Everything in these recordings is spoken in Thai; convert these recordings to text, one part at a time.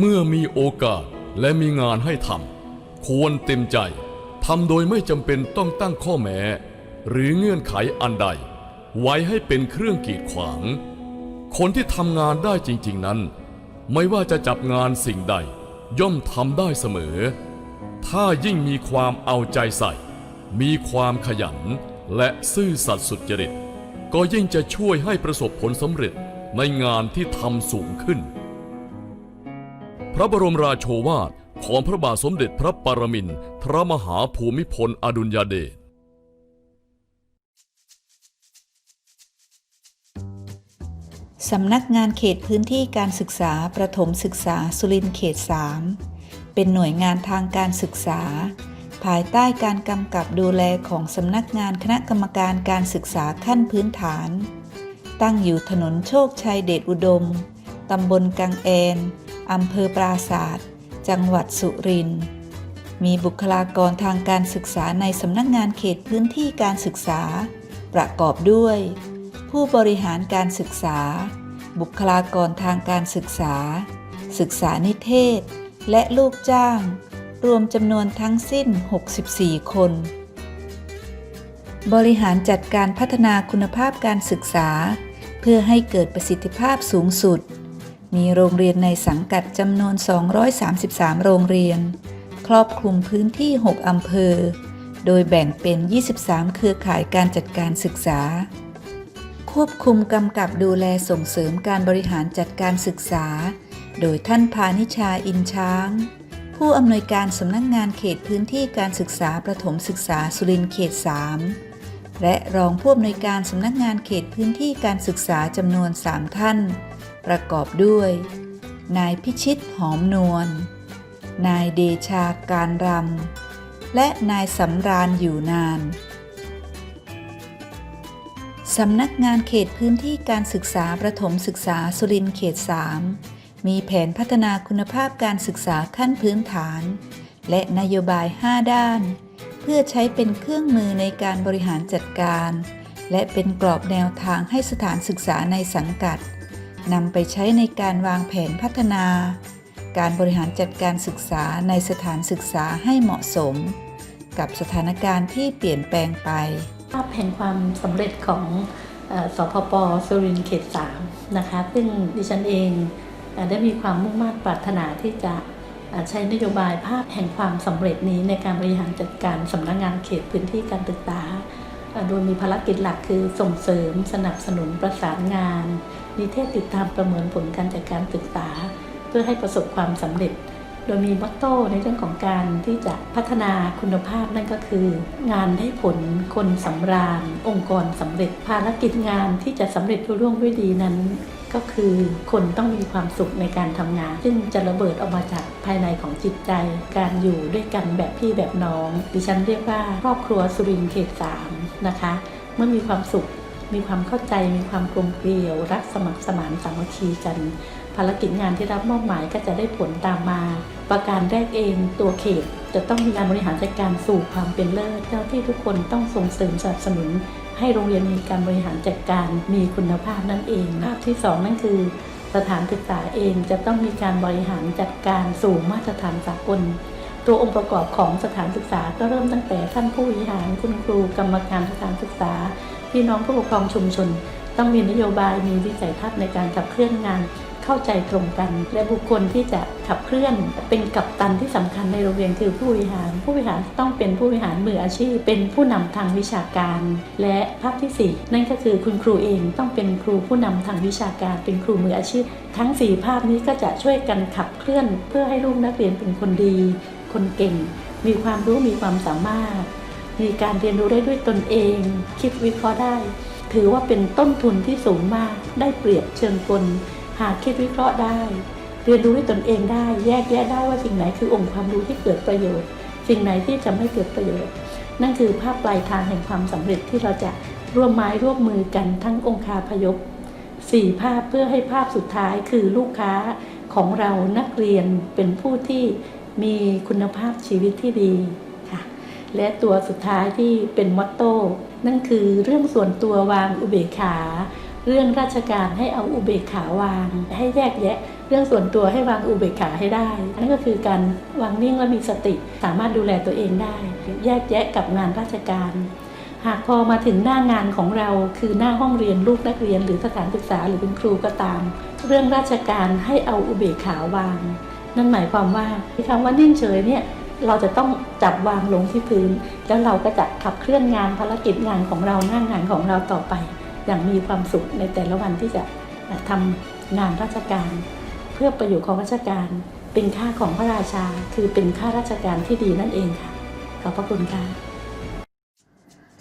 เมื่อมีโอกาสและมีงานให้ทำควรเต็มใจทำโดยไม่จำเป็นต้องตั้งข้อแม้ หรือเงื่อนไขอันใด ไว้ให้เป็นเครื่องกีดขวาง คนที่ทำงานได้จริง ๆนั้น ไม่ว่าจะจับงานสิ่งใด ย่อมทำได้เสมอ ถ้ายิ่งมีความเอาใจใส่ มีความขยัน และซื่อสัตย์สุจริต ก็ยิ่งจะช่วยให้ประสบผลสำเร็จในงานที่ทำสูงขึ้น พระบรมราโชวาทของพระบาทสมเด็จพระปรมินทรมหาภูมิพลอดุลยเดชสำนักงานเขตพื้นที่การศึกษาประถมศึกษาสุรินทร์เขต 3 เป็นหน่วยงานทางการศึกษา ภายใต้การกำกับดูแลของสำนักงานคณะกรรมการการศึกษาขั้นพื้นฐาน ตั้งอยู่ถนนโชคชัยเดชอุดม ตำบลกังแอน อำเภอปราศาสตร์จังหวัดสุรินทร์มีบุคลากรทางการศึกษาในสำนักงานเขตพื้นที่การศึกษา ประกอบด้วย ผู้บริหารการศึกษา บุคลากรทางการศึกษา ศึกษานิเทศ และลูกจ้าง รวมจำนวนทั้งสิ้น 64 คน บริหารจัดการพัฒนาคุณภาพการศึกษา เพื่อให้เกิดประสิทธิภาพสูงสุด มีโรงเรียนในสังกัดจำนวน 233 โรงเรียน ครอบคลุมพื้นที่ 6 อำเภอ โดยแบ่งเป็น 23 เครือข่ายการจัดการศึกษา ควบคุมกำกับดูแลส่งเสริมการบริหารจัดการศึกษา โดยท่านพานิชาอินช้าง ผู้อำนวยการสำนักงงานเขตพื้นที่การศึกษาประถมศึกษาสุรินทร์เขต 3 และรองผู้อำนวยการสำนักงานเขตพื้นที่การศึกษาจำนวน 3 ท่าน ประกอบด้วย นายพิชิตหอมนวล นายเดชาการรำ และนายสำราญอยู่นาน สำนักงานเขตพื้นที่การศึกษาประถมศึกษาสุรินทร์เขต 3 มีแผนพัฒนาคุณภาพการศึกษาขั้นพื้นฐาน และนโยบาย 5 ด้าน พื่อใช้เป็นเครื่องมือในการบริหารจัดการ และเป็นกรอบแนวทางให้สถานศึกษาในสังกัดนำไปใช้ในการวางแผนพัฒนา การบริหารจัดการศึกษาในสถานศึกษาให้เหมาะสม กับสถานการณ์ที่เปลี่ยนแปลงไป ภาพแห่งความสำเร็จของเออสพปสุรินทร์เขต3นะคะ ซึ่งดิฉันเองได้มีความมุ่งมั่นปรารถนาที่จะ ใช้นโยบายภาพแห่งความสำเร็จนี้ในการบริหารจัดการสำนักงานเขตพื้นที่การศึกษา โดยมีภารกิจหลักคือส่งเสริม สนับสนุนประสานงาน นิเทศติดตามประเมินผลการจัดการศึกษา เพื่อให้ประสบความสำเร็จ โดยมีมอตโต้ในเรื่องของการที่จะพัฒนาคุณภาพนั่นก็คือ งานได้ผลคนสำราญ องค์กรสำเร็จภารกิจงานที่จะสำเร็จรุ่ร่วงด้วยดีนั้น ก็คือคนต้องมีความสุขในการทำงาน ซึ่งจะระเบิดออกมาจากภายในของจิตใจ การอยู่ด้วยกันแบบพี่แบบน้อง ดิฉันเรียกว่าครอบครัวสุรินเขตสามนะคะ เมื่อมีความสุข มีความเข้าใจมีความกลมเกลียว รักสมัครสมานสามัคคีกัน ภารกิจงานที่รับมอบหมายก็จะได้ผลตามมา ประการแรกเองตัวเขต จะต้องมีการบริหารจัดการสู่ความเป็นเลิศเจ้าที่ทุกคนต้องส่งเสริมสนับสนุน ให้โรงเรียนมีการบริหารจัดการมีคุณภาพนั่นเองภาพที่สองนั่นคือสถานศึกษาเองจะต้องมีการบริหารจัดการสู่มาตรฐานสากล ตัวองค์ประกอบของสถานศึกษาก็เริ่มตั้งแต่ท่านผู้บริหารคุณครูกรรมการสถานศึกษา พี่น้องผู้ปกครองชุมชน ต้องมีนโยบายมีวิสัยทัศน์ในการขับเคลื่อนงานเข้าใจตรงกัน และบุคคลที่จะขับเคลื่อนเป็นกัปตันที่สำคัญในโรงเรียนคือผู้บริหาร ผู้บริหารต้องเป็นผู้บริหารมืออาชีพ เป็นผู้นำทางวิชาการ และภาพที่สี่นั่นก็คือคุณครูเองต้องเป็นครูผู้นำทางวิชาการ เป็นครูมืออาชีพ ทั้งสี่ภาพนี้ก็จะช่วยกันขับเคลื่อน เพื่อให้ลูกนักเรียนเป็นคนดี คนเก่ง มีความรู้มีความสามารถ มีการเรียนรู้ได้ด้วยตนเอง คิดวิเคราะห์ได้ ถือว่าเป็นต้นทุนที่สูงมาก ได้เปรียบเชิงกล หากคิดวิเคราะห์ได้ เรียนรู้ด้วยตนเองได้ แยกแยะได้ว่าสิ่งไหนคือองค์ความรู้ที่เกิดประโยชน์ สิ่งไหนที่จะไม่เกิดประโยชน์ นั่นคือภาพปลายทางแห่งความสำเร็จที่เราจะร่วมไม้ร่วมมือกันทั้งองค์คาพยพสี่ภาพเพื่อให้ภาพสุดท้ายคือลูกค้าของเรานักเรียนเป็นผู้ที่มีคุณภาพชีวิตที่ดี และตัวสุดท้ายที่เป็นมอตโต้นั่นคือเรื่องส่วนตัววางอุเบกขา เรื่องราชการให้เอาอุเบกขาวาง ให้แยกแยะ เรื่องส่วนตัวให้วางอุเบกขาให้ได้ นั่นก็คือการวางนิ่งและมีสติ สามารถดูแลตัวเองได้ แยกแยะกับงานราชการ หากพอมาถึงหน้างานของเราคือหน้าห้องเรียนลูกนักเรียน หรือสถานศึกษาหรือเป็นครูก็ตาม เรื่องราชการให้เอาอุเบกขาวาง นั่นหมายความว่าคำว่านิ่งเฉยเนี่ย เราจะต้องจับวางลงที่พื้น แล้วเราก็จะขับเคลื่อนงานภารกิจงานของเราหน้างานของเราต่อไป อย่างมีความสุขในแต่ละวันที่จะทำงานราชการ เพื่อประโยชน์ของราชการ เป็นค่าของพระราชา คือเป็นค่าราชการที่ดีนั่นเองค่ะขอบพระคุณค่ะ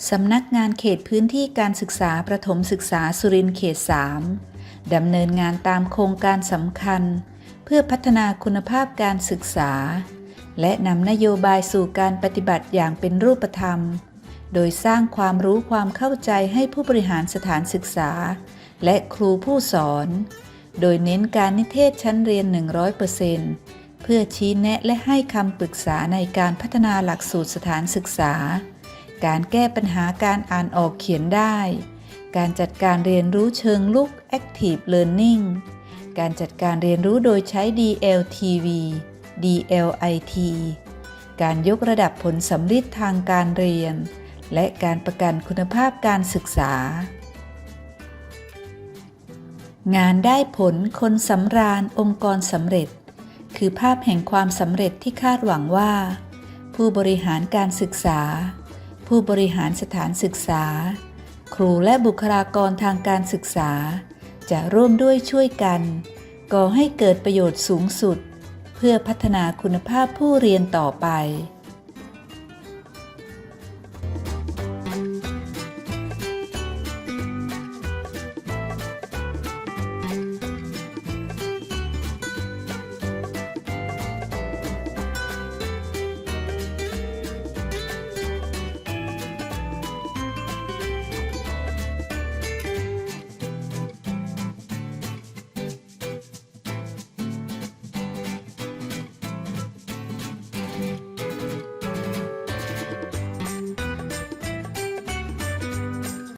สำนักงานเขตพื้นที่การศึกษาประถมศึกษาสุรินทร์เขต 3 ดำเนินงานตามโครงการสำคัญ เพื่อพัฒนาคุณภาพการศึกษา และนำนโยบายสู่การปฏิบัติอย่างเป็นรูปธรรม โดยสร้างความรู้ความเข้าใจให้ผู้บริหารสถานศึกษา และครูผู้สอน โดยเน้นการนิเทศชั้นเรียน 100%เพื่อชี้แนะและให้คำปรึกษาในการพัฒนาหลักสูตรสถานศึกษา การแก้ปัญหาการอ่านออกเขียนได้ การจัดการเรียนรู้เชิงลุก Active Learning การจัดการเรียนรู้โดยใช้ DLTV DLIT การยกระดับผลสำลิดทางการเรียน และการประกันคุณภาพการศึกษา งานได้ผลคนสำราญองค์กรสำเร็จ คือภาพแห่งความสำเร็จที่คาดหวังว่า ผู้บริหารการศึกษา ผู้บริหารสถานศึกษา ครูและบุคลากรทางการศึกษา จะร่วมด้วยช่วยกันก่อให้เกิดประโยชน์สูงสุด เพื่อพัฒนาคุณภาพผู้เรียนต่อไป